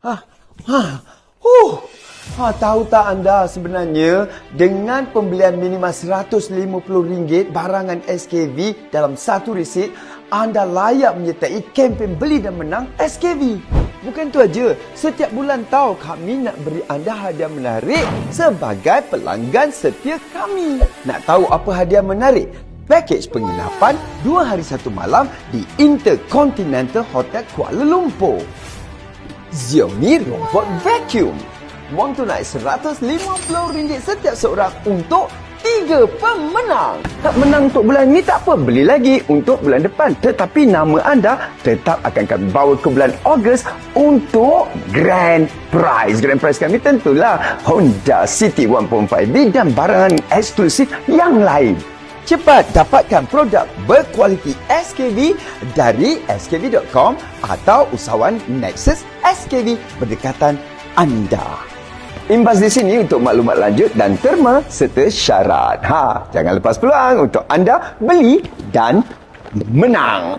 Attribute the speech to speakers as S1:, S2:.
S1: Ha, ha, huh. Ha, tahu tak anda sebenarnya dengan pembelian minimal RM150 barangan SKV dalam satu resit, anda layak menyertai kempen beli dan menang SKV. Bukan tu aja, setiap bulan tahu kami nak beri anda hadiah menarik sebagai pelanggan setia kami. Nak tahu apa hadiah menarik? Pakej penginapan dua hari satu malam di Intercontinental Hotel Kuala Lumpur. Xiaomi Robot Vacuum. Wang tunai RM150 setiap seorang untuk tiga pemenang. Tak menang untuk bulan ini tak apa, beli lagi untuk bulan depan. Tetapi nama anda tetap akan kami bawa ke bulan Ogos untuk Grand Prize. Grand Prize kami tentulah Honda City 1.5V dan barangan eksklusif yang lain. Cepat dapatkan produk berkualiti SKV dari skv.com atau usahawan Nexus SKV berdekatan anda. Imbas di sini untuk maklumat lanjut dan terma serta syarat. Ha, jangan lepas peluang untuk anda beli dan menang.